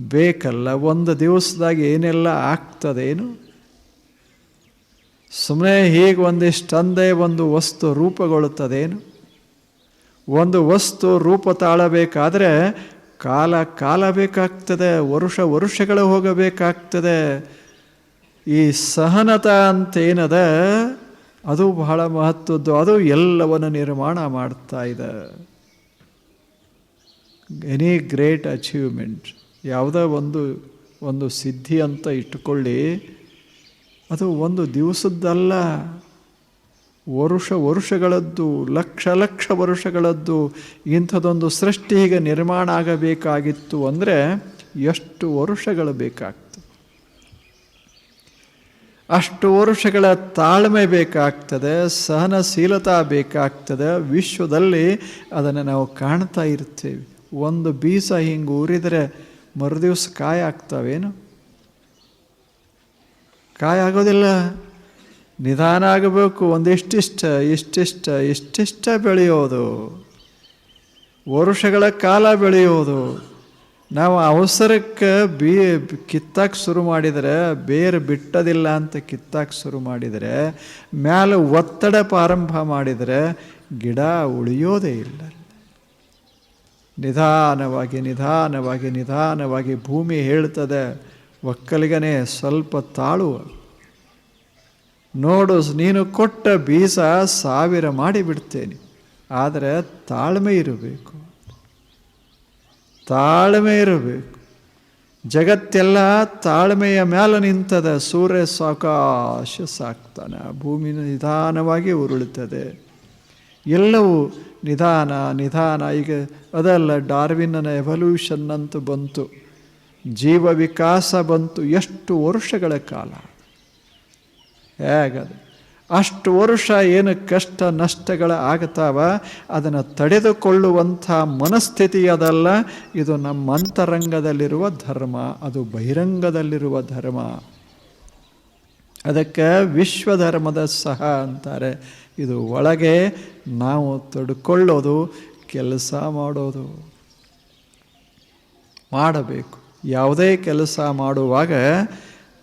ಬೇಕಲ್ಲ, ಒಂದು ದಿವಸದಾಗ ಏನೆಲ್ಲ ಆಗ್ತದೇನು ಸುಮ್ಮನೆ ಹೀಗೆ ಒಂದಿಷ್ಟಂದೇ ಒಂದು ವಸ್ತು ರೂಪುಗೊಳ್ಳುತ್ತದೇನು ಒಂದು ವಸ್ತು ರೂಪ ತಾಳಬೇಕಾದ್ರೆ ಕಾಲ ಕಾಲ ಬೇಕಾಗ್ತದೆ, ವರುಷ ವರುಷಗಳು ಹೋಗಬೇಕಾಗ್ತದೆ. ಈ ಸಹನತ ಅಂತೇನದ, ಅದು ಬಹಳ ಮಹತ್ವದ್ದು, ಅದು ಎಲ್ಲವನ್ನು ನಿರ್ಮಾಣ ಮಾಡ್ತಾ ಇದೆ. ಎನಿ ಗ್ರೇಟ್ ಅಚೀವ್ಮೆಂಟ್ ಯಾವುದೋ ಒಂದು ಒಂದು ಸಿದ್ಧಿ ಅಂತ ಇಟ್ಟುಕೊಳ್ಳಿ. ಅದು ಒಂದು ದಿವಸದ್ದಲ್ಲ. ವರುಷ ವರುಷಗಳದ್ದು, ಲಕ್ಷ ಲಕ್ಷ ವರುಷಗಳದ್ದು ಇಂಥದ್ದೊಂದು ಸೃಷ್ಟಿ ಹೀಗೆ ನಿರ್ಮಾಣ ಆಗಬೇಕಾಗಿತ್ತು ಅಂದರೆ ಎಷ್ಟು ವರುಷಗಳು ಬೇಕಾಗ್ತದೆ. ಅಷ್ಟು ವರುಷಗಳ ತಾಳ್ಮೆ ಬೇಕಾಗ್ತದೆ, ಸಹನಶೀಲತಾ ಬೇಕಾಗ್ತದೆ. ವಿಶ್ವದಲ್ಲಿ ಅದನ್ನು ನಾವು ಕಾಣ್ತಾ ಇರ್ತೇವೆ. ಒಂದು ಬೀಸ ಹಿಂಗೆ ಊರಿದರೆ ಮರುದಿವ್ಸ ಕಾಯಿ ಆಗ್ತಾವೇನು? ಕಾಯಿ ಆಗೋದಿಲ್ಲ. ನಿಧಾನ ಆಗಬೇಕು. ಒಂದಿಷ್ಟಿಷ್ಟ, ಇಷ್ಟಿಷ್ಟ ಇಷ್ಟಿಷ್ಟ ಬೆಳೆಯೋದು. ವರುಷಗಳ ಕಾಲ ಬೆಳೆಯೋದು. ನಾವು ಅವಸರಕ್ಕೆ ಬೀ, ಕಿತ್ತಾಕ್ ಶುರು ಮಾಡಿದರೆ, ಬೇರೆ ಬಿಟ್ಟದಿಲ್ಲ ಅಂತ ಕಿತ್ತಾಕ್ ಶುರು ಮಾಡಿದರೆ, ಮ್ಯಾಲೆ ಒತ್ತಡ ಪ್ರಾರಂಭ ಮಾಡಿದರೆ, ಗಿಡ ಉಳಿಯೋದೇ ಇಲ್ಲ. ನಿಧಾನವಾಗಿ ನಿಧಾನವಾಗಿ ನಿಧಾನವಾಗಿ ಭೂಮಿ ಹೇಳ್ತದೆ. ಒಕ್ಕಲಿಗನೇ ಸ್ವಲ್ಪ ತಾಳು. ನೋಡು, ನೀನು ಕೊಟ್ಟ ಬೀಸ ಸಾವಿರ ಮಾಡಿಬಿಡ್ತೇನೆ ಆದರೆ ತಾಳ್ಮೆ ಇರಬೇಕು. ತಾಳ್ಮೆ ಇರಬೇಕು. ಜಗತ್ತೆಲ್ಲ ತಾಳ್ಮೆಯ ಮೇಲೆ ನಿಂತದ. ಸೂರ್ಯ ಸಾಕಾಶ ಸಾಕ್ತಾನೆ. ಭೂಮಿ ನಿಧಾನವಾಗಿ ಉರುಳುತ್ತದೆ. ಎಲ್ಲವೂ ನಿಧಾನ ನಿಧಾನ. ಈಗ ಅದಲ್ಲ ಡಾರ್ವಿನ್ನ ಎವಲ್ಯೂಷನ್ ಅಂತೂ ಬಂತು. ಜೀವ ವಿಕಾಸ ಬಂತು ಎಷ್ಟು ವರ್ಷಗಳ ಕಾಲ? ಹೇಗದು? ಅಷ್ಟು ವರ್ಷ ಏನು ಕಷ್ಟ ನಷ್ಟಗಳ ಆಗ್ತಾವ? ಅದನ್ನು ತಡೆದುಕೊಳ್ಳುವಂಥ ಮನಸ್ಥಿತಿ ಅದಲ್ಲ. ಇದು ನಮ್ಮ ಅಂತರಂಗದಲ್ಲಿರುವ ಧರ್ಮ, ಅದು ಬಹಿರಂಗದಲ್ಲಿರುವ ಧರ್ಮ. ಅದಕ್ಕೆ ವಿಶ್ವಧರ್ಮದ ಸಹ ಅಂತಾರೆ. ಇದು ಒಳಗೆ ನಾವು ತಡ್ಕೊಳ್ಳೋದು, ಕೆಲಸ ಮಾಡೋದು. ಮಾಡಬೇಕು. ಯಾವುದೇ ಕೆಲಸ ಮಾಡುವಾಗ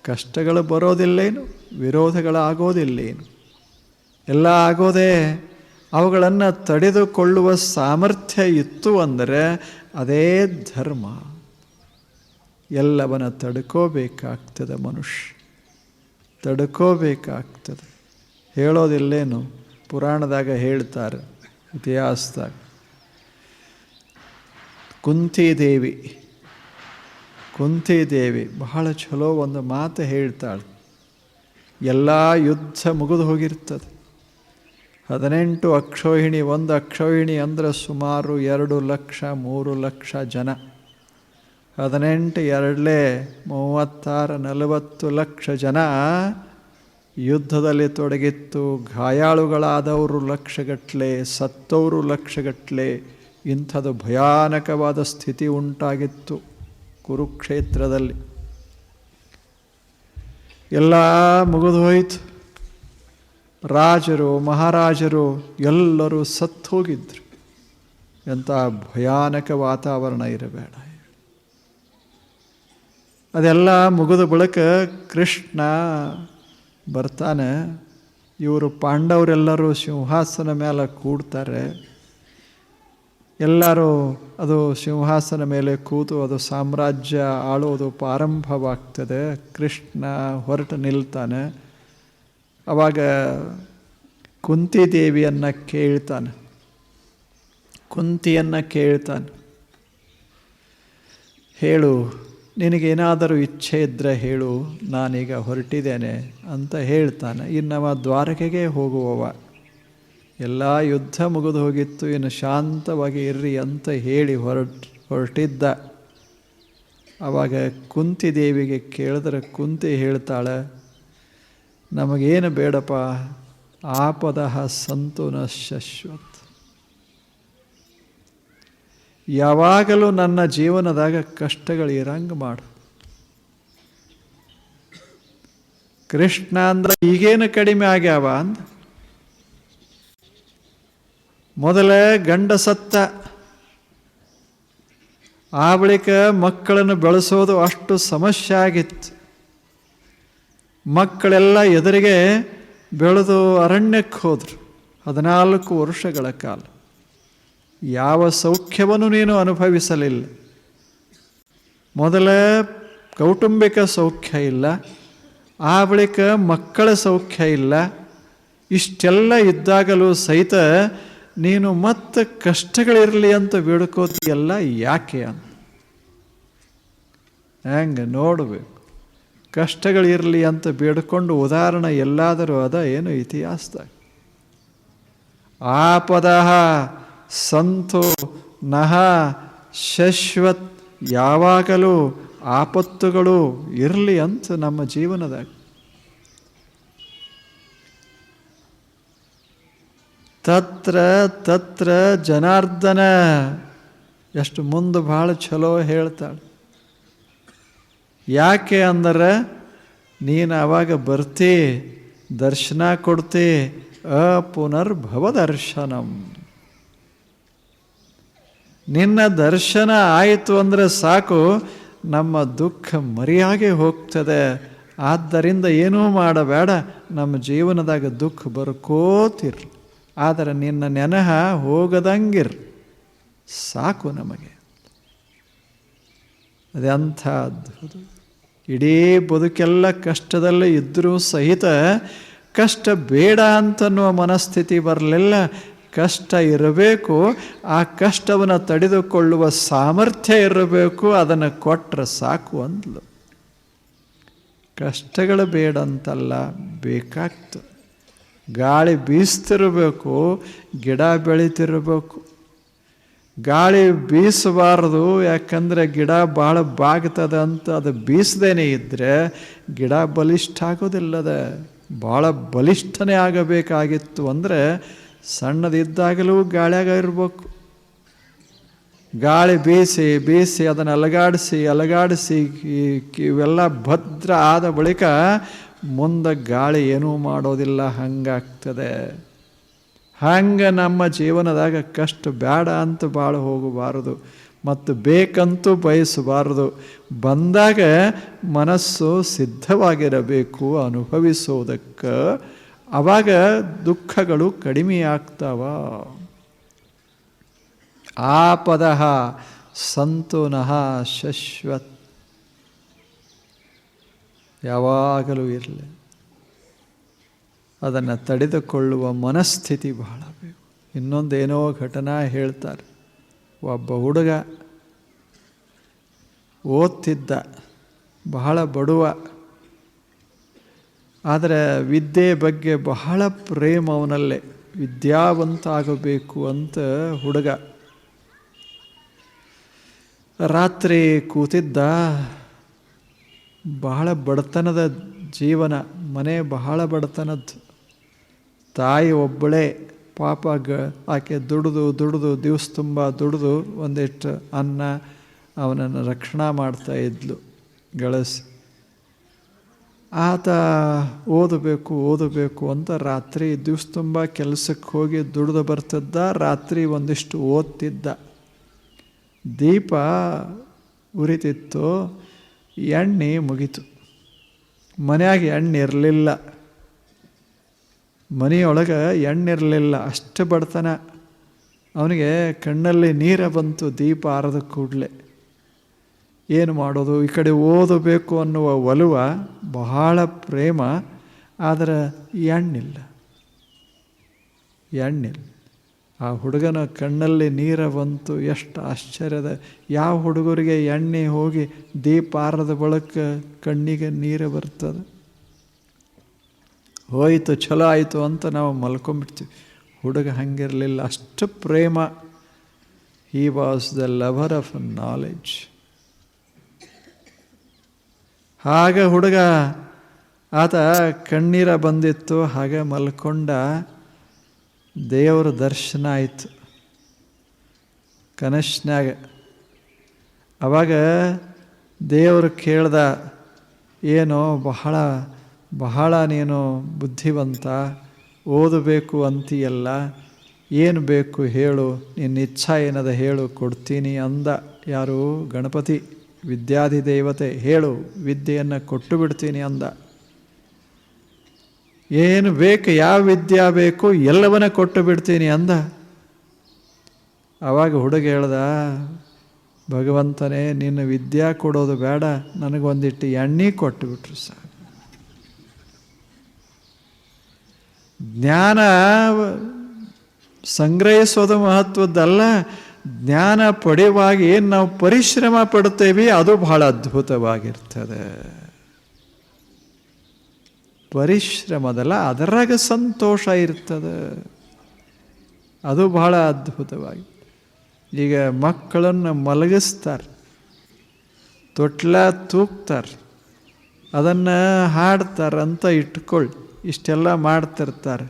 ಕಷ್ಟಗಳು ಬರೋದಿಲ್ಲೇನು, ವಿರೋಧಗಳಾಗೋದಿಲ್ಲೇನು? ಎಲ್ಲ ಆಗೋದೇ, ಅವುಗಳನ್ನು ತಡೆದುಕೊಳ್ಳುವ ಸಾಮರ್ಥ್ಯ ಇತ್ತು ಅಂದರೆ ಅದೇ ಧರ್ಮ. ಎಲ್ಲವನ್ನ ತಡ್ಕೋಬೇಕಾಗ್ತದೆ ಮನುಷ್ಯ. ತಡ್ಕೋಬೇಕಾಗ್ತದೆ. ಹೇಳೋದಿಲ್ಲೇನು? ಪುರಾಣದಾಗ ಹೇಳ್ತಾರೆ, ಇತಿಹಾಸದಾಗ. ಕುಂತಿದೇವಿ ಕುಂತಿದೇವಿ ಬಹಳ ಚಲೋ ಒಂದು ಮಾತು ಹೇಳ್ತಾಳೆ. ಎಲ್ಲ ಯುದ್ಧ ಮುಗಿದು ಹೋಗಿರ್ತದೆ. ಹದಿನೆಂಟು ಅಕ್ಷೋಹಿಣಿ, ಒಂದು ಅಕ್ಷೋಹಿಣಿ ಅಂದರೆ ಸುಮಾರು ಎರಡು ಲಕ್ಷ, ಮೂರು ಲಕ್ಷ ಜನ. ಹದಿನೆಂಟು ಎರಡಲೇ ಮೂವತ್ತಾರು ನಲವತ್ತು ಲಕ್ಷ ಜನ ಯುದ್ಧದಲ್ಲಿ ತೊಡಗಿತ್ತು. ಗಾಯಾಳುಗಳಾದವರು ಲಕ್ಷಗಟ್ಟಲೆ, ಸತ್ತವರು ಲಕ್ಷಗಟ್ಟಲೆ. ಇಂಥದ್ದು ಭಯಾನಕವಾದ ಸ್ಥಿತಿ ಉಂಟಾಗಿತ್ತು ಕುರುಕ್ಷೇತ್ರದಲ್ಲಿ. ಎಲ್ಲ ಮುಗಿದು ಹೋಯಿತು. ರಾಜರು, ಮಹಾರಾಜರು ಎಲ್ಲರೂ ಸತ್ತು ಹೋಗಿದ್ರು. ಎಂಥ ಭಯಾನಕ ವಾತಾವರಣ ಇರಬೇಡ. ಅದೆಲ್ಲ ಮುಗಿದ ಬಳಿಕ ಕೃಷ್ಣ ಬರ್ತಾನೆ. ಇವರು ಪಾಂಡವರೆಲ್ಲರೂ ಸಿಂಹಾಸನ ಮೇಲೆ ಕೂಡ್ತಾರೆ. ಎಲ್ಲರೂ ಅದು ಸಿಂಹಾಸನ ಮೇಲೆ ಕೂತು ಅದು ಸಾಮ್ರಾಜ್ಯ ಆಳೋದು ಪ್ರಾರಂಭವಾಗ್ತದೆ. ಕೃಷ್ಣ ಹೊರಟು ನಿಲ್ತಾನೆ. ಅವಾಗ ಕುಂತಿದೇವಿಯನ್ನು ಕೇಳ್ತಾನೆ. ಕುಂತಿಯನ್ನು ಕೇಳ್ತಾನೆ. ಹೇಳು ನಿನಗೇನಾದರೂ ಇಚ್ಛೆ ಇದ್ದರೆ ಹೇಳು, ನಾನೀಗ ಹೊರಟಿದ್ದೇನೆ ಅಂತ ಹೇಳ್ತಾನೆ. ಇನ್ನವ ದ್ವಾರಕೆಗೆ ಹೋಗುವವ. ಎಲ್ಲ ಯುದ್ಧ ಮುಗಿದು ಹೋಗಿತ್ತು, ಇನ್ನು ಶಾಂತವಾಗಿ ಇರ್ರಿ ಅಂತ ಹೇಳಿ ಹೊರಟ್, ಹೊರಟಿದ್ದ. ಆವಾಗ ಕುಂತಿ ದೇವಿಗೆ ಕೇಳಿದ್ರೆ ಕುಂತಿ ಹೇಳ್ತಾಳೆ, ನಮಗೇನು ಬೇಡಪ್ಪ, ಆಪದ ಸಂತು ನ ಯಾವಾಗಲೂ ನನ್ನ ಜೀವನದಾಗ ಕಷ್ಟಗಳು ಇರಂಗೆ ಮಾಡು. ಕೃಷ್ಣ ಅಂದ್ರೆ ಈಗೇನು ಕಡಿಮೆ ಆಗ್ಯಾವ ಅಂದ? ಮೊದಲೇ ಗಂಡ ಸತ್ತ ಆ ಬಳಿಕ ಮಕ್ಕಳನ್ನು ಬೆಳೆಸೋದು ಅಷ್ಟು ಸಮಸ್ಯೆ ಆಗಿತ್ತು. ಮಕ್ಕಳೆಲ್ಲ ಎದುರಿಗೆ ಬೆಳೆದು ಅರಣ್ಯಕ್ಕೆ ಹೋದರು. ಹದಿನಾಲ್ಕು ವರ್ಷಗಳ ಕಾಲ. ಯಾವ ಸೌಖ್ಯವನ್ನು ನೀನು ಅನುಭವಿಸಲಿಲ್ಲ? ಮೊದಲ ಕೌಟುಂಬಿಕ ಸೌಖ್ಯ ಇಲ್ಲ, ಆ ಬಳಿಕ ಮಕ್ಕಳ ಸೌಖ್ಯ ಇಲ್ಲ, ಇಷ್ಟೆಲ್ಲ ಇದ್ದಾಗಲೂ ಸಹಿತ ನೀನು ಮತ್ತೆ ಕಷ್ಟಗಳಿರಲಿ ಅಂತ ಬೇಡ್ಕೋತಿಯಲ್ಲ ಯಾಕೆ ಅಂತ. ಹೆಂಗೆ ನೋಡಬೇಕು. ಕಷ್ಟಗಳಿರಲಿ ಅಂತ ಬೇಡ್ಕೊಂಡು ಉದಾಹರಣೆ ಎಲ್ಲಾದರೂ ಅದ, ಏನು ಇತಿಹಾಸದಾಗ. ಆಪದ ಸಂತು ನಹ ಶಶ್ವತ್ ಯಾವಾಗಲೂ ಆಪತ್ತುಗಳು ಇರಲಿ ಅಂತ ನಮ್ಮ ಜೀವನದಾಗ. ತತ್ರ ತತ್ರ ಜನಾರ್ದನ ಎಷ್ಟು ಮುಂದೆ ಭಾಳ ಚಲೋ ಹೇಳ್ತಾಳೆ. ಯಾಕೆ ಅಂದರೆ ನೀನು ಆವಾಗ ಬರ್ತಿ, ದರ್ಶನ ಕೊಡ್ತಿ, ಅಪುನರ್ಭವ ಪುನರ್ಭವ ದರ್ಶನಂ. ನಿನ್ನ ದರ್ಶನ ಆಯಿತು ಅಂದರೆ ಸಾಕು, ನಮ್ಮ ದುಃಖ ಮರಿಯಾಗೆ ಹೋಗ್ತದೆ. ಆದ್ದರಿಂದ ಏನೂ ಮಾಡಬೇಡ, ನಮ್ಮ ಜೀವನದಾಗ ದುಃಖ ಬರ್ಕೋತಿರ್. ಆದರೆ ನಿನ್ನ ನೆನಹ ಹೋಗದಂಗಿರ್. ಸಾಕು ನಮಗೆ. ಅದೆಂಥ ಅದ್ಭುತ. ಇಡೀ ಬದುಕೆಲ್ಲ ಕಷ್ಟದಲ್ಲೇ ಇದ್ದರೂ ಸಹಿತ ಕಷ್ಟ ಬೇಡ ಅಂತನ್ನುವ ಮನಸ್ಥಿತಿ ಬರಲಿಲ್ಲ. ಕಷ್ಟ ಇರಬೇಕು, ಆ ಕಷ್ಟವನ್ನು ತಡೆದುಕೊಳ್ಳುವ ಸಾಮರ್ಥ್ಯ ಇರಬೇಕು, ಅದನ್ನು ಕೊಟ್ಟರೆ ಸಾಕು ಅಂದ್ಲು. ಕಷ್ಟಗಳು ಬೇಡ ಅಂತಲ್ಲ ಬೇಕಾಗ್ತದೆ ಗಾಳಿ ಬೀಸ್ತಿರಬೇಕು, ಗಿಡ ಬೆಳೀತಿರಬೇಕು. ಗಾಳಿ ಬೀಸಬಾರದು, ಯಾಕಂದರೆ ಗಿಡ ಭಾಳ ಬಾಗ್ತದೆ ಅಂತ ಅದು ಬೀಸದೇನೆ ಇದ್ದರೆ ಗಿಡ ಬಲಿಷ್ಠ ಆಗೋದಿಲ್ಲದ ಭಾಳ ಬಲಿಷ್ಠನೇ ಆಗಬೇಕಾಗಿತ್ತು ಅಂದರೆ ಸಣ್ಣದಿದ್ದಾಗಲೂ ಗಾಳಿಯಾಗ ಇರಬೇಕು. ಗಾಳಿ ಬೀಸಿ ಬೀಸಿ, ಅದನ್ನು ಅಲಗಾಡಿಸಿ ಅಲಗಾಡಿಸಿ ಇವೆಲ್ಲ ಭದ್ರ ಆದ ಬಳಿಕ ಮುಂದೆ ಗಾಳಿ ಏನೂ ಮಾಡೋದಿಲ್ಲ, ಹಂಗಾಗ್ತದೆ. ಹಂಗೆ ನಮ್ಮ ಜೀವನದಾಗ ಕಷ್ಟ ಬೇಡ ಅಂತ ಭಾಳ ಹೋಗಬಾರದು, ಮತ್ತು ಬೇಕಂತೂ ಬಯಸಬಾರದು. ಬಂದಾಗ ಮನಸ್ಸು ಸಿದ್ಧವಾಗಿರಬೇಕು, ಅನುಭವಿಸೋದಕ್ಕೆ ಆವಾಗ ದುಃಖಗಳು ಕಡಿಮೆ ಆಗ್ತಾವ ಆಪದ ಸಂತುನಃ ಶಶ್ವತ್. ಯಾವಾಗಲೂ ಇರಲಿ. ಅದನ್ನು ತಡೆದುಕೊಳ್ಳುವ ಮನಸ್ಥಿತಿ ಬಹಳ ಬೇಕು. ಇನ್ನೊಂದೇನೋ ಘಟನಾ ಹೇಳ್ತಾರೆ. ಒಬ್ಬ ಹುಡುಗ ಓದ್ತಿದ್ದ, ಬಹಳ ಬಡುವ ಆದರೆ ವಿದ್ಯೆ ಬಗ್ಗೆ ಬಹಳ ಪ್ರೇಮ ಅವನಲ್ಲೇ. ವಿದ್ಯಾವಂತ ಆಗಬೇಕು ಅಂತ ಹುಡುಗ. ರಾತ್ರಿ ಕೂತಿದ್ದ. ಬಹಳ ಬಡತನದ ಜೀವನ, ಮನೆ ಬಹಳ ಬಡತನದ್ದು. ತಾಯಿ ಒಬ್ಬಳೇ, ಪಾಪ ಗ, ಆಕೆ ದುಡಿದು ದುಡಿದು, ದಿವಸ ತುಂಬ ದುಡಿದು ಒಂದಿಷ್ಟು ಅನ್ನ ಅವನನ್ನು ರಕ್ಷಣಾ ಮಾಡ್ತಾ ಇದ್ಲು. ಗಳಿಸಿ. ಆತ ಓದಬೇಕು ಓದಬೇಕು ಅಂತ ರಾತ್ರಿ ದಿವಸ ತುಂಬ ಕೆಲಸಕ್ಕೆ ಹೋಗಿ ದುಡಿದು ಬರ್ತಿದ್ದ, ರಾತ್ರಿ ಒಂದಿಷ್ಟು ಓದ್ತಿದ್ದ. ದೀಪ ಉರಿತಿತ್ತು, ಎಣ್ಣೆ ಮುಗೀತು. ಮನೆಯಾಗ ಎಣ್ಣೆ ಇರಲಿಲ್ಲ. ಮನೆಯೊಳಗೆ ಎಣ್ಣಿರಲಿಲ್ಲ ಅಷ್ಟು ಬಡತನ. ಅವನಿಗೆ ಕಣ್ಣಲ್ಲಿ ನೀರ ಬಂತು ದೀಪ ಆರದ ಕೂಡಲೇ. ಏನು ಮಾಡೋದು? ಈ ಕಡೆ ಓದಬೇಕು ಅನ್ನುವ ಒಲುವ, ಬಹಳ ಪ್ರೇಮ, ಆದರೆ ಎಣ್ಣಿಲ್ಲ. ಎಣ್ಣಿಲ್ಲ. ಆ ಹುಡುಗನ ಕಣ್ಣಲ್ಲಿ ನೀರ ಬಂತು, ಎಷ್ಟು ಆಶ್ಚರ್ಯದ. ಯಾವ ಹುಡುಗರಿಗೆ ಎಣ್ಣೆ ಹೋಗಿ ದೀಪ ಆರದ ಬಳಕ ಕಣ್ಣಿಗೆ ನೀರು ಬರ್ತದೆ? ಹೋಯಿತು ಚಲೋ ಆಯಿತು ಅಂತ ನಾವು ಮಲ್ಕೊಂಬಿಡ್ತೀವಿ. ಹುಡುಗ ಹಂಗಿರಲಿಲ್ಲ. ಅಷ್ಟು ಪ್ರೇಮ. He was the lover of knowledge ಹಾಗೆ ಹುಡುಗ, ಆತ ಕಣ್ಣೀರ ಬಂದಿತ್ತು, ಹಾಗೆ ಮಲ್ಕೊಂಡ ದೇವರ ದರ್ಶನ ಆಯಿತು. ಕನಸಿನಾಗ ಅವಾಗ ದೇವರು ಕೇಳ್ದ, ಏನೋ ಬಹಳ ಬಹಳ ನೀನು ಬುದ್ಧಿವಂತ, ಓದಬೇಕು ಅಂತೀಯಲ್ಲ, ಏನು ಬೇಕು ಹೇಳು, ನಿನ್ನ ಇಚ್ಛಾ ಏನದ ಹೇಳು, ಕೊಡ್ತೀನಿ ಅಂದ ಯಾರು ಗಣಪತಿ. ವಿದ್ಯಾಧಿ ದೇವತೆ, ಹೇಳು, ವಿದ್ಯೆಯನ್ನು ಕೊಟ್ಟು ಬಿಡ್ತೀನಿ ಅಂದ. ಏನು ಬೇಕು, ಯಾವ ವಿದ್ಯಾ ಬೇಕು, ಎಲ್ಲವನ್ನ ಕೊಟ್ಟು ಬಿಡ್ತೀನಿ ಅಂದ. ಆವಾಗ ಹುಡುಗ ಹೇಳ್ದ, ಭಗವಂತನೇ, ನಿನ್ನ ವಿದ್ಯಾ ಕೊಡೋದು ಬೇಡ ನನಗೊಂದಿಟ್ಟು ಎಣ್ಣೆ ಕೊಟ್ಟು ಬಿಟ್ರು ಸಾಕು. ಜ್ಞಾನ ಸಂಗ್ರಹಿಸೋದು ಮಹತ್ವದ್ದಲ್ಲ ಜ್ಞಾನ ಪಡೆಯುವಾಗ ಏನು ನಾವು ಪರಿಶ್ರಮ ಪಡ್ತೇವೆ ಅದು ಬಹಳ ಅದ್ಭುತವಾಗಿರ್ತದೆ. ಪರಿಶ್ರಮದಲ್ಲ, ಅದರಾಗ ಸಂತೋಷ ಇರ್ತದೆ. ಅದು ಬಹಳ ಅದ್ಭುತವಾಗಿ. ಈಗ ಮಕ್ಕಳನ್ನು ಮಲಗಿಸ್ತಾರೆ, ತೊಟ್ಲ ತೂಗ್ತಾರೆ, ಅದನ್ನು ಹಾಡ್ತಾರಂತ ಇಟ್ಕೊಳ್ಳಿ, ಇಷ್ಟೆಲ್ಲ ಮಾಡ್ತಿರ್ತಾರೆ.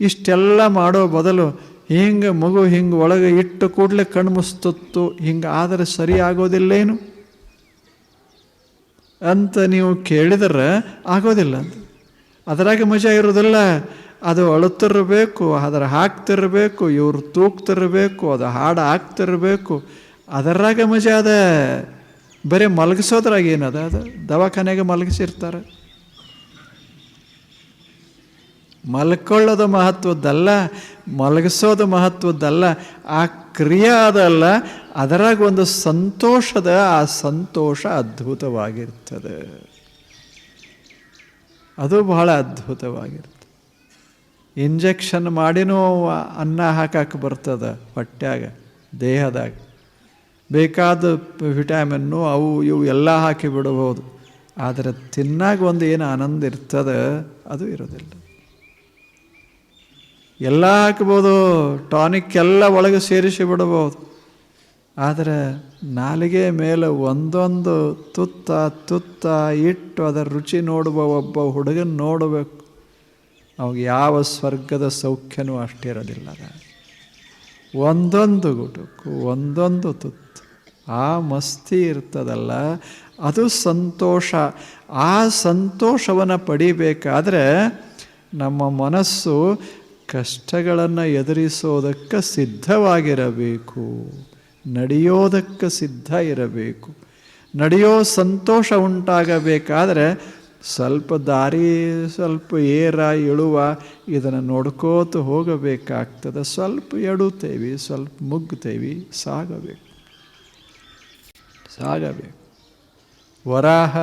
ಇಷ್ಟೆಲ್ಲ ಮಾಡೋ ಬದಲು ಹಿಂಗೆ ಮಗು ಹಿಂಗೆ ಒಳಗೆ ಇಟ್ಟು ಕೂಡಲೇ ಕಣ್ಣು ಮುಸ್ತತ್ತು ಹಿಂಗೆ ಆದರೆ ಸರಿ ಆಗೋದಿಲ್ಲೇನು ಅಂತ ನೀವು ಕೇಳಿದ್ರೆ ಆಗೋದಿಲ್ಲ ಅಂತ. ಅದರಾಗೆ ಮಜಾ ಇರೋದಿಲ್ಲ ಅದು ಅಳುತ್ತಿರಬೇಕು, ಅದರ ಹಾಕ್ತಿರಬೇಕು, ಇವರು ತೂಗ್ತಿರಬೇಕು, ಅದು ಹಾಡು ಹಾಕ್ತಿರಬೇಕು. ಅದರಾಗೆ ಮಜಾ ಅದ. ಬರೀ ಮಲಗಿಸೋದ್ರಾಗ ಏನದ ಅದು ದವಾಖಾನೆಗೆ ಮಲಗಿಸಿರ್ತಾರೆ. ಮಲ್ಕೊಳ್ಳೋದು ಮಹತ್ವದ್ದಲ್ಲ, ಮಲಗಿಸೋದು ಮಹತ್ವದ್ದಲ್ಲ, ಆ ಕ್ರಿಯೆ ಅದಲ್ಲ, ಅದರಾಗ ಒಂದು ಸಂತೋಷದ ಆ ಸಂತೋಷ ಅದ್ಭುತವಾಗಿರ್ತದೆ. ಅದು ಬಹಳ ಅದ್ಭುತವಾಗಿರ್ತದೆ. ಇಂಜೆಕ್ಷನ್ ಮಾಡಿನೂ ಅನ್ನ ಹಾಕಕ್ಕೆ ಬರ್ತದೆ ಹೊಟ್ಯಾಗ, ದೇಹದಾಗ. ಬೇಕಾದ ವಿಟಾಮಿನ್ನು ಅವು ಇವು ಎಲ್ಲ ಹಾಕಿ ಬಿಡಬಹುದು. ಆದರೆ ತಿನ್ನಾಗ ಒಂದು ಏನು ಆನಂದ ಇರ್ತದೆ, ಅದು ಇರೋದಿಲ್ಲ. ಎಲ್ಲ ಹಾಕ್ಬೋದು, ಟಾನಿಕ್ ಎಲ್ಲ ಒಳಗೆ ಸೇರಿಸಿ ಬಿಡಬಹುದು ಆದರೆ ನಾಲಿಗೆ ಮೇಲೆ ಒಂದೊಂದು ತುತ್ತ ತುತ್ತ ಇಟ್ಟು ಅದರ ರುಚಿ ನೋಡುವ ಒಬ್ಬ ಹುಡುಗನ ನೋಡಬೇಕು. ಅವಾಗ ಯಾವ ಸ್ವರ್ಗದ ಸೌಖ್ಯನೂ ಅಷ್ಟಿರೋದಿಲ್ಲ ಒಂದೊಂದು ಗುಟುಕು, ಒಂದೊಂದು ತುತ್ತು, ಆ ಮಸ್ತಿ ಇರ್ತದಲ್ಲ, ಅದು ಸಂತೋಷ. ಆ ಸಂತೋಷವನ್ನು ಪಡಿಬೇಕಾದ್ರೆ ನಮ್ಮ ಮನಸ್ಸು ಕಷ್ಟಗಳನ್ನು ಎದುರಿಸೋದಕ್ಕೆ ಸಿದ್ಧವಾಗಿರಬೇಕು. ನಡೆಯೋದಕ್ಕೆ ಸಿದ್ಧ ಇರಬೇಕು. ನಡೆಯೋ ಸಂತೋಷ ಉಂಟಾಗಬೇಕಾದರೆ ಸ್ವಲ್ಪ ದಾರಿ, ಸ್ವಲ್ಪ ಏರ, ಇಳುವ ಇದನ್ನು ನೋಡ್ಕೋತ ಹೋಗಬೇಕಾಗ್ತದೆ. ಸ್ವಲ್ಪ ಎಡುತ್ತೇವೆ, ಸ್ವಲ್ಪ ಮುಗ್ತೇವೆ, ಸಾಗಬೇಕು. ಸಾಗಬೇಕು. ವರಾಹ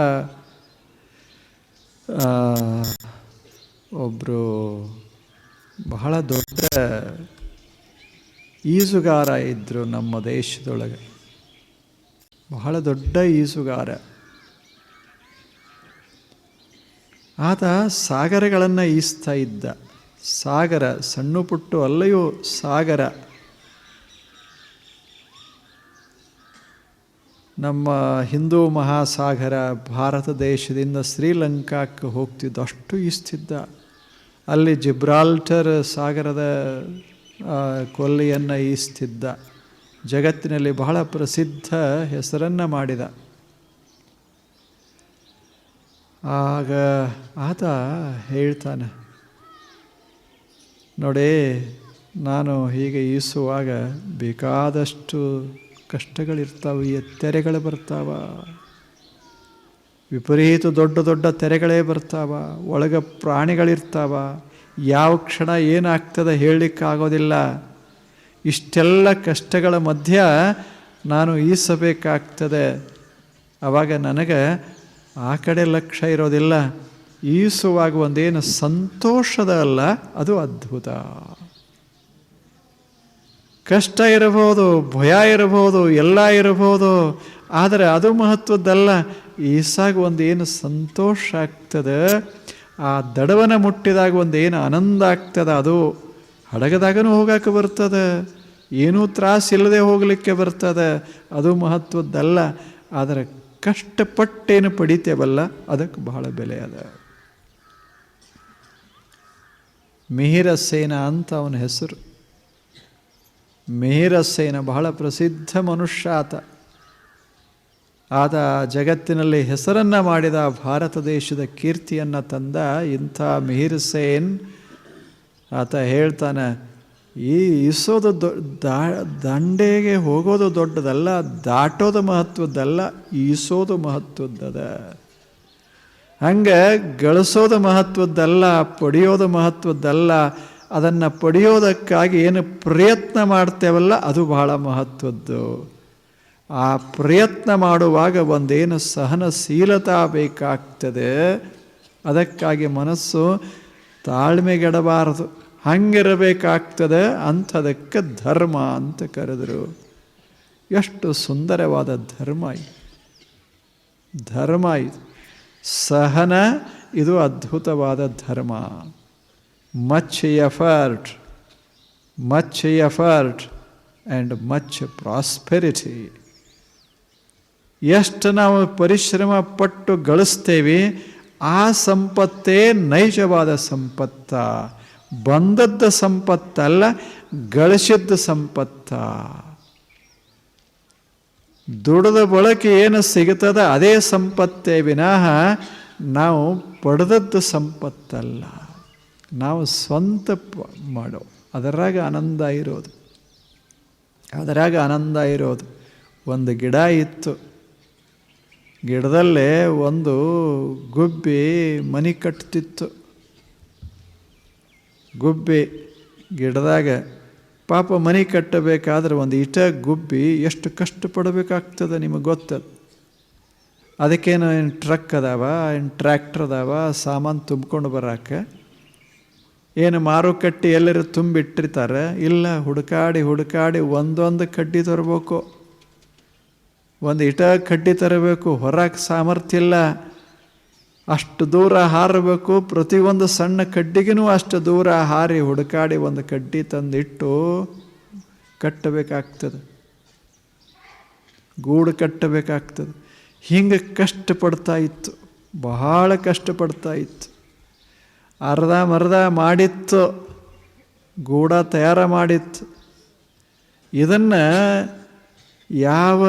ಒಬ್ಬರು ಬಹಳ ದೊಡ್ಡ ಈಜುಗಾರ ಇದ್ದರು ನಮ್ಮ ದೇಶದೊಳಗೆ. ಬಹಳ ದೊಡ್ಡ ಈಜುಗಾರ ಆತ ಸಾಗರಗಳನ್ನು ಈಸ್ತಾ ಇದ್ದ. ಸಾಗರ ಸಣ್ಣ ಪುಟ್ಟು ಅಲ್ಲೆಯೂ ಸಾಗರ. ನಮ್ಮ ಹಿಂದೂ ಮಹಾಸಾಗರ ಭಾರತ ದೇಶದಿಂದ ಶ್ರೀಲಂಕಾಕ್ಕೆ ಹೋಗ್ತಿದ್ದ ಅಷ್ಟು ಈಸ್ತಿದ್ದ. ಅಲ್ಲಿ ಜಿಬ್ರಾಲ್ಟರ್ ಸಾಗರದ ಕೊಲ್ಲಿಯನ್ನು ಈಸ್ತಿದ್ದ. ಜಗತ್ತಿನಲ್ಲಿ ಬಹಳ ಪ್ರಸಿದ್ಧ ಹೆಸರನ್ನು ಮಾಡಿದ. ಆಗ ಆತ ಹೇಳ್ತಾನೆ, ನೋಡಿ, ನಾನು ಹೀಗೆ ಈಸುವಾಗ ಬೇಕಾದಷ್ಟು ಕಷ್ಟಗಳಿರ್ತಾವೆ ಎತ್ತೆರೆಗಳು ಬರ್ತಾವ. ವಿಪರೀತ ದೊಡ್ಡ ದೊಡ್ಡ ತೆರೆಗಳೇ ಬರ್ತಾವ, ಒಳಗೆ ಪ್ರಾಣಿಗಳಿರ್ತಾವ, ಯಾವ ಕ್ಷಣ ಏನಾಗ್ತದೆ ಹೇಳಲಿಕ್ಕಾಗೋದಿಲ್ಲ. ಇಷ್ಟೆಲ್ಲ ಕಷ್ಟಗಳ ಮಧ್ಯ ನಾನು ಈಸಬೇಕಾಗ್ತದೆ. ಆವಾಗ ನನಗೆ ಆ ಕಡೆ ಲಕ್ಷ್ಯ ಇರೋದಿಲ್ಲ. ಈಸುವಾಗ ಒಂದೇನು ಸಂತೋಷದ ಅಲ್ಲ, ಅದು ಅದ್ಭುತ. ಕಷ್ಟ ಇರಬಹುದು, ಭಯ ಇರಬಹುದು, ಎಲ್ಲ ಇರಬಹುದು, ಆದರೆ ಅದು ಮಹತ್ವದ್ದಲ್ಲ. ಈಸಾಗ ಒಂದು ಸಂತೋಷ ಆಗ್ತದೆ, ಆ ದಡವನ ಮುಟ್ಟಿದಾಗ ಒಂದು ಏನು ಆನಂದ ಆಗ್ತದೆ, ಅದು ಹಡಗದಾಗನೂ ಹೋಗಕ್ಕೆ ಬರ್ತದೆ, ಏನೂ ತ್ರಾಸಿಲ್ಲದೆ ಹೋಗಲಿಕ್ಕೆ ಬರ್ತದೆ, ಅದು ಮಹತ್ವದ್ದಲ್ಲ. ಆದರೆ ಕಷ್ಟಪಟ್ಟೇನು ಪಡಿತೇವಲ್ಲ, ಅದಕ್ಕೆ ಬಹಳ ಬೆಲೆ ಅದ. ಮಿಹಿರಸೇನ ಅಂತ ಅವನ ಹೆಸರು. ಮಿಹಿರ ಸೇನಾ ಬಹಳ ಪ್ರಸಿದ್ಧ ಮನುಷ್ಯ ಆತ. ಆತ ಜಗತ್ತಿನಲ್ಲಿ ಹೆಸರನ್ನು ಮಾಡಿದ ಭಾರತ ದೇಶದ ಕೀರ್ತಿಯನ್ನು ತಂದ ಇಂಥ ಮಿಹಿರ್ ಸೇನ್ ಆತ ಹೇಳ್ತಾನೆ, ಈ ಇಸೋದು ದಂಡೆಗೆ ಹೋಗೋದು ದೊಡ್ಡದಲ್ಲ, ದಾಟೋದು ಮಹತ್ವದ್ದಲ್ಲ, ಈಸೋದು ಮಹತ್ವದ್ದದ. ಹಂಗೆ ಗಳಿಸೋದು ಮಹತ್ವದ್ದಲ್ಲ, ಪಡೆಯೋದು ಮಹತ್ವದ್ದಲ್ಲ, ಅದನ್ನು ಪಡೆಯೋದಕ್ಕಾಗಿ ಏನು ಪ್ರಯತ್ನ ಮಾಡ್ತೇವಲ್ಲ, ಅದು ಬಹಳ ಮಹತ್ವದ್ದು. ಆ ಪ್ರಯತ್ನ ಮಾಡುವಾಗ ಒಂದೇನು ಸಹನಶೀಲತಾ ಬೇಕಾಗ್ತದೆ. ಅದಕ್ಕಾಗಿ ಮನಸ್ಸು ತಾಳ್ಮೆಗೆಡಬಾರದು. ಹಂಗಿರಬೇಕಾಗ್ತದೆ ಅಂಥದಕ್ಕೆ ಧರ್ಮ ಅಂತ ಕರೆದರು. ಎಷ್ಟು ಸುಂದರವಾದ ಧರ್ಮ ಇದು. ಧರ್ಮ ಇದು. ಸಹನ ಇದು ಅದ್ಭುತವಾದ ಧರ್ಮ. Much effort much effort and much prosperity. ಎಷ್ಟು ನಾವು ಪರಿಶ್ರಮ ಪಟ್ಟು ಗಳಿಸ್ತೇವೆ, ಆ ಸಂಪತ್ತೇ ನೈಜವಾದ ಸಂಪತ್ತ. ಬಂದದ್ದ ಸಂಪತ್ತಲ್ಲ ಗಳಿಸಿದ್ದ ಸಂಪತ್ತ. ದುಡಿದ ಬಳಕೆ ಏನು ಸಿಗುತ್ತದೆ ಅದೇ ಸಂಪತ್ತೇ ವಿನಃ ನಾವು ಪಡೆದದ್ದು ಸಂಪತ್ತಲ್ಲ. ನಾವು ಸ್ವಂತ ಮಾಡೋ, ಅದರಾಗ ಆನಂದ ಇರೋದು. ಅದರಾಗ ಆನಂದ ಇರೋದು. ಒಂದು ಗಿಡ ಇತ್ತು. ಗಿಡದಲ್ಲೇ ಒಂದು ಗುಬ್ಬಿ ಮನೆ ಕಟ್ತಿತ್ತು. ಗುಬ್ಬಿ ಗಿಡದಾಗ ಪಾಪ ಮನೆ ಕಟ್ಟಬೇಕಾದ್ರೆ ಒಂದು ಇಟ ಗುಬ್ಬಿ ಎಷ್ಟು ಕಷ್ಟಪಡಬೇಕಾಗ್ತದೆ ನಿಮಗೆ ಗೊತ್ತದ ಅದಕ್ಕೇನು ಏನು ಟ್ರಕ್ ಅದಾವ, ಏನು ಟ್ರ್ಯಾಕ್ಟರ್ ಅದಾವ, ಸಾಮಾನು ತುಂಬ್ಕೊಂಡು ಬರೋಕೆ? ಏನು ಮಾರುಕಟ್ಟೆ ಎಲ್ಲರೂ ತುಂಬಿಟ್ಟಿರ್ತಾರೆ? ಇಲ್ಲ, ಹುಡುಕಾಡಿ ಹುಡುಕಾಡಿ ಒಂದೊಂದು ಕಡ್ಡಿ ತರಬೇಕು. ಒಂದು ಇಟ ಕಡ್ಡಿ ತರಬೇಕು ಹೊರಕ್ಕೆ ಸಾಮರ್ಥ್ಯ ಇಲ್ಲ. ಅಷ್ಟು ದೂರ ಹಾರಬೇಕು, ಪ್ರತಿಯೊಂದು ಸಣ್ಣ ಕಡ್ಡಿಗೂ ಅಷ್ಟು ದೂರ ಹಾರಿ ಹುಡುಕಾಡಿ ಒಂದು ಕಡ್ಡಿ ತಂದಿಟ್ಟು ಕಟ್ಟಬೇಕಾಗ್ತದೆ. ಗೂಡು ಕಟ್ಟಬೇಕಾಗ್ತದೆ. ಹಿಂಗೆ ಕಷ್ಟಪಡ್ತಾ ಇತ್ತು, ಬಹಳ ಕಷ್ಟಪಡ್ತಾ ಇತ್ತು. ಅರ್ಧ ಮರ್ಧ ಮಾಡಿತ್ತು, ಗೂಡ ತಯಾರ ಮಾಡಿತ್ತು. ಇದನ್ನು ಯಾವ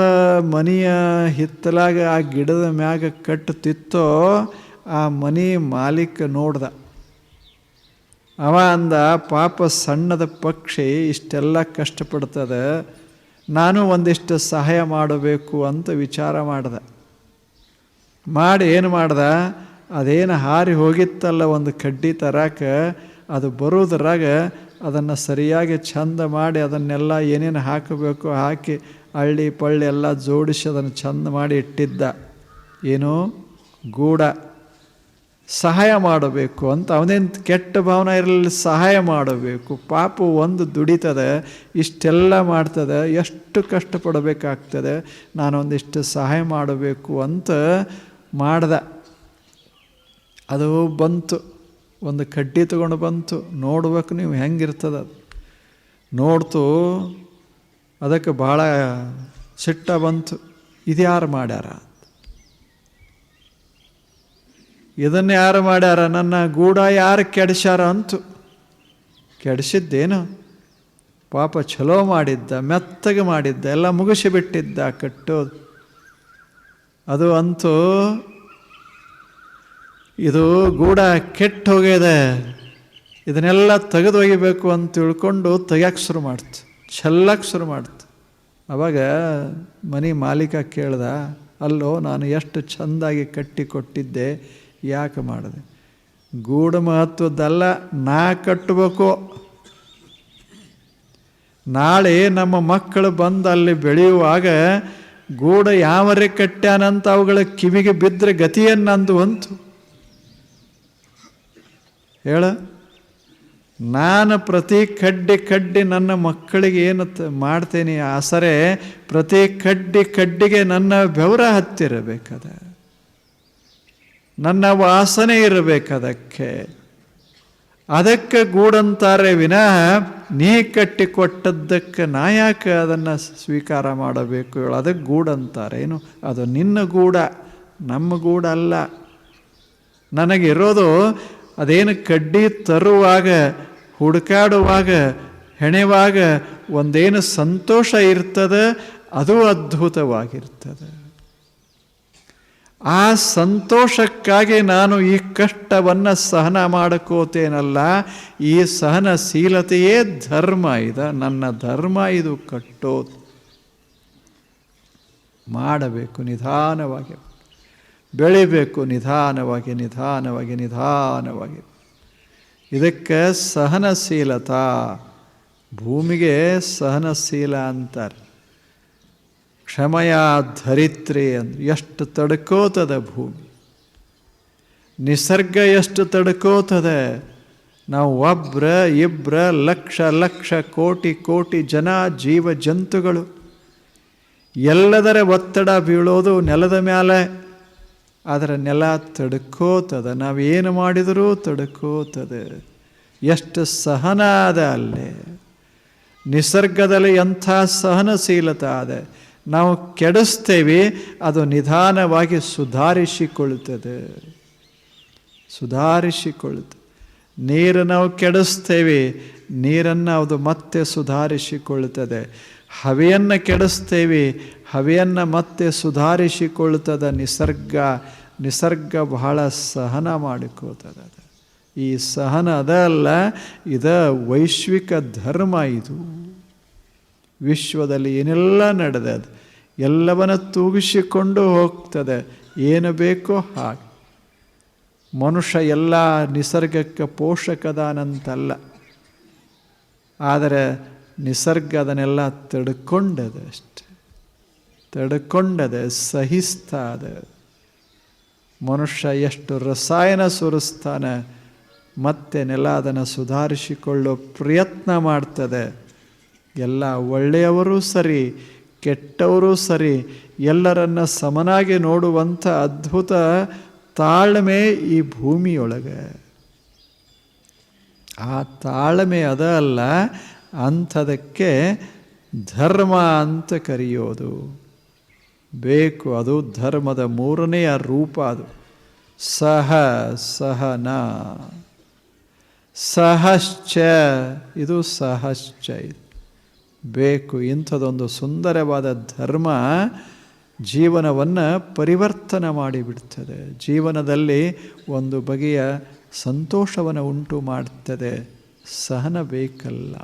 ಮನೆಯ ಹಿತ್ತಲಾಗ ಆ ಗಿಡದ ಮ್ಯಾಗ ಕಟ್ಟುತ್ತಿತ್ತೋ ಆ ಮನೆ ಮಾಲೀಕ ನೋಡ್ದ. ಅವ ಅಂದ, ಪಾಪ ಸಣ್ಣದ ಪಕ್ಷಿ ಇಷ್ಟೆಲ್ಲ ಕಷ್ಟಪಡ್ತದೆ, ನಾನು ಒಂದಿಷ್ಟು ಸಹಾಯ ಮಾಡಬೇಕು ಅಂತ ವಿಚಾರ ಮಾಡ್ದೆ. ಮಾಡಿ ಏನು ಮಾಡ್ದ, ಅದೇನು ಹಾರಿ ಹೋಗಿತ್ತಲ್ಲ ಒಂದು ಕಡ್ಡಿ ತರಾಕ, ಅದು ಬರೋದ್ರಾಗ ಅದನ್ನು ಸರಿಯಾಗಿ ಚಂದ ಮಾಡಿ ಅದನ್ನೆಲ್ಲ ಏನೇನು ಹಾಕಬೇಕು ಹಾಕಿ ಹಳ್ಳಿ ಪಳ್ಳಿ ಎಲ್ಲ ಜೋಡಿಸಿ ಅದನ್ನು ಚಂದ ಮಾಡಿ ಇಟ್ಟಿದ್ದ. ಏನು? ಗೂಡ. ಸಹಾಯ ಮಾಡಬೇಕು ಅಂತ. ಅವನೇನು ಕೆಟ್ಟ ಭಾವನೆ ಇರಲಿ ಸಹಾಯ ಮಾಡಬೇಕು. ಪಾಪ ಒಂದು ದುಡಿತದೆ, ಇಷ್ಟೆಲ್ಲ ಮಾಡ್ತದೆ, ಎಷ್ಟು ಕಷ್ಟಪಡಬೇಕಾಗ್ತದೆ, ನಾನೊಂದಿಷ್ಟು ಸಹಾಯ ಮಾಡಬೇಕು ಅಂತ ಮಾಡ್ದ. ಅದು ಬಂತು. ಒಂದು ಕಡ್ಡಿ ತಗೊಂಡು ಬಂತು. ನೋಡ್ಬೇಕು ನೀವು ಹೆಂಗಿರ್ತದೆ. ನೋಡ್ತು ಅದಕ್ಕೆ ಭಾಳ ಸಿಟ್ಟ ಬಂತು ಇದ್ಯಾರು ಮಾಡ್ಯಾರ ಇದನ್ನು ಯಾರು ಮಾಡ್ಯಾರ? ನನ್ನ ಗೂಡ ಯಾರು ಕೆಡಿಸ್ಯಾರ ಅಂತು. ಕೆಡಿಸಿದ್ದೇನು? ಪಾಪ ಚಲೋ ಮಾಡಿದ್ದ, ಮೆತ್ತಗೆ ಮಾಡಿದ್ದ, ಎಲ್ಲ ಮುಗಿಸಿಬಿಟ್ಟಿದ್ದ ಕಟ್ಟೋದು. ಅದು ಅಂತೂ ಇದು ಗೂಡ ಕೆಟ್ಟು ಹೋಗಿದೆ ಇದನ್ನೆಲ್ಲ ತೆಗೆದು ಒಗಿಬೇಕು ಅಂತ ತಿಳ್ಕೊಂಡು ತೆಗ್ಯಾಕೆ ಶುರು ಮಾಡ್ತು. ಚೆಲ್ಲಕ್ಕೆ ಶುರು ಮಾಡ್ತು. ಆವಾಗ ಮನೆ ಮಾಲೀಕ ಕೇಳ್ದ, ಅಲ್ಲೋ, ನಾನು ಎಷ್ಟು ಚೆಂದಾಗಿ ಕಟ್ಟಿ ಕೊಟ್ಟಿದ್ದೆ ಯಾಕೆ ಮಾಡಿದೆ? ಗೂಡು ಮಹತ್ವದ್ದಲ್ಲ, ನಾ ಕಟ್ಟಬೇಕು. ನಾಳೆ ನಮ್ಮ ಮಕ್ಕಳು ಬಂದು ಅಲ್ಲಿ ಬೆಳೆಯುವಾಗ ಗೂಡು ಯಾವರೇ ಕಟ್ಟ್ಯಾನಂತ ಅವುಗಳ ಕಿವಿಗೆ ಬಿದ್ದರೆ ಗತಿಯನ್ನಂದು ಅಂತು. ಹೇಳ. ನಾನು ಪ್ರತಿ ಕಡ್ಡಿ ಕಡ್ಡಿ ನನ್ನ ಮಕ್ಕಳಿಗೆ ಏನು ಮಾಡ್ತೇನೆ ಆಸರೆ ಪ್ರತಿ ಕಡ್ಡಿ ಕಡ್ಡಿಗೆ ನನ್ನ ಬೆವರ ಹತ್ತಿರಬೇಕದ. ನನ್ನ ವಾಸನೆ ಇರಬೇಕದಕ್ಕೆ. ಅದಕ್ಕೆ ಗೂಡಂತಾರೆ ವಿನಃ, ನೀ ಕಟ್ಟಿಕೊಟ್ಟದ್ದಕ್ಕೆ ನಾ ಯಾಕೆ ಅದನ್ನು ಸ್ವೀಕಾರ ಮಾಡಬೇಕು ಹೇಳು. ಅದಕ್ಕೆ ಗೂಡಂತಾರೆ. ಏನು? ಅದು ನಿನ್ನ ಗೂಡ, ನಮ್ಮ ಗೂಡ ಅಲ್ಲ. ನನಗಿರೋದು ಅದೇನು ಕಡ್ಡಿ ತರುವಾಗ, ಹುಡುಕಾಡುವಾಗ, ಹೆಣೆವಾಗ ಒಂದೇನು ಸಂತೋಷ ಇರ್ತದೆ, ಅದು ಅದ್ಭುತವಾಗಿರ್ತದೆ. ಆ ಸಂತೋಷಕ್ಕಾಗಿ ನಾನು ಈ ಕಷ್ಟವನ್ನು ಸಹನ ಮಾಡ್ಕೋತೇನಲ್ಲ, ಈ ಸಹನಶೀಲತೆಯೇ ಧರ್ಮ ಇದ, ನನ್ನ ಧರ್ಮ ಇದು ಕಟ್ಟೋ ಮಾಡಬೇಕು, ನಿಧಾನವಾಗಿ ಬೆಳಿಬೇಕು, ನಿಧಾನವಾಗಿ ನಿಧಾನವಾಗಿ ನಿಧಾನವಾಗಿ. ಇದಕ್ಕೆ ಸಹನಶೀಲತಾ. ಭೂಮಿಗೆ ಸಹನಶೀಲ ಅಂತಾರೆ. ಕ್ಷಮಯ ಧರಿತ್ರಿ ಅಂದ್ರೆ ಎಷ್ಟು ತಡ್ಕೋತದ ಭೂಮಿ? ನಿಸರ್ಗ ಎಷ್ಟು ತಡ್ಕೋತದೆ? ನಾವು ಒಬ್ರ, ಇಬ್ರ, ಲಕ್ಷ ಲಕ್ಷ, ಕೋಟಿ ಕೋಟಿ ಜನ ಜೀವ ಜಂತುಗಳು ಎಲ್ಲದರ ಒತ್ತಡ ಬೀಳೋದು ನೆಲದ ಮೇಲೆ ಅದರ ನೆಲ ತಡ್ಕೋತದ. ನಾವೇನು ಮಾಡಿದರೂ ತಡ್ಕೋತದೆ. ಎಷ್ಟು ಸಹನ ಅದ ಅಲ್ಲಿ. ನಿಸರ್ಗದಲ್ಲಿ ಎಂಥ ಸಹನಶೀಲತೆ ಅದ ನಾವು ಕೆಡಿಸ್ತೇವೆ, ಅದು ನಿಧಾನವಾಗಿ ಸುಧಾರಿಸಿಕೊಳ್ಳುತ್ತದೆ. ಸುಧಾರಿಸಿಕೊಳ್ಳುತ್ತೆ. ನೀರು ನಾವು ಕೆಡಿಸ್ತೇವೆ, ನೀರನ್ನು ಅದು ಮತ್ತೆ ಸುಧಾರಿಸಿಕೊಳ್ಳುತ್ತದೆ. ಹವೆಯನ್ನು ಕೆಡಿಸ್ತೇವೆ ಹವೆಯನ್ನು ಮತ್ತೆ ಸುಧಾರಿಸಿಕೊಳ್ತದ ನಿಸರ್ಗ ನಿಸರ್ಗ ಬಹಳ ಸಹನ ಮಾಡಿಕೊಳ್ತದ ಅದು. ಈ ಸಹನ ಅದಲ್ಲ, ಇದ ವೈಶ್ವಿಕ ಧರ್ಮ ಇದು. ವಿಶ್ವದಲ್ಲಿ ಏನೆಲ್ಲ ನಡೆದದು ಎಲ್ಲವನ್ನ ತೂಗಿಸಿಕೊಂಡು ಹೋಗ್ತದೆ, ಏನು ಬೇಕೋ ಹಾಗೆ. ಮನುಷ್ಯ ಎಲ್ಲ ನಿಸರ್ಗಕ್ಕೆ ಪೋಷಕದಾನಂತಲ್ಲ. ಆದರೆ ನಿಸರ್ಗ ಅದನ್ನೆಲ್ಲ ತಡ್ಕೊಂಡದೆ ಅಷ್ಟೆ ತಡ್ಕೊಂಡದೆ, ಸಹಿಸ್ತಾದ. ಮನುಷ್ಯ ಎಷ್ಟು ರಸಾಯನ ಸುರಿಸ್ತಾನೆ, ಮತ್ತೆ ನೆಲ ಅದನ್ನು ಸುಧಾರಿಸಿಕೊಳ್ಳೋ ಪ್ರಯತ್ನ ಮಾಡ್ತದೆ. ಎಲ್ಲ ಒಳ್ಳೆಯವರೂ ಸರಿ, ಕೆಟ್ಟವರೂ ಸರಿ, ಎಲ್ಲರನ್ನ ಸಮನಾಗಿ ನೋಡುವಂಥ ಅದ್ಭುತ ತಾಳ್ಮೆ ಈ ಭೂಮಿಯೊಳಗೆ. ಆ ತಾಳ್ಮೆ ಅದ ಅಲ್ಲ, ಅಂಥದಕ್ಕೆ ಧರ್ಮ ಅಂತ ಕರೆಯೋದು. ಬೇಕು ಅದು ಧರ್ಮದ ಮೂರನೆಯ ರೂಪ ಅದು. ಸಹ ಸಹನ ಸಹಶ್ಚ, ಇದು ಸಹಶ್ಚ ಇದು. ಬೇಕು ಇಂಥದೊಂದು ಸುಂದರವಾದ ಧರ್ಮ ಜೀವನವನ್ನು ಪರಿವರ್ತನೆ ಮಾಡಿಬಿಡ್ತದೆ. ಜೀವನದಲ್ಲಿ ಒಂದು ಬಗೆಯ ಸಂತೋಷವನ್ನು ಉಂಟು ಮಾಡ್ತದೆ. ಸಹನ ಬೇಕಲ್ಲ.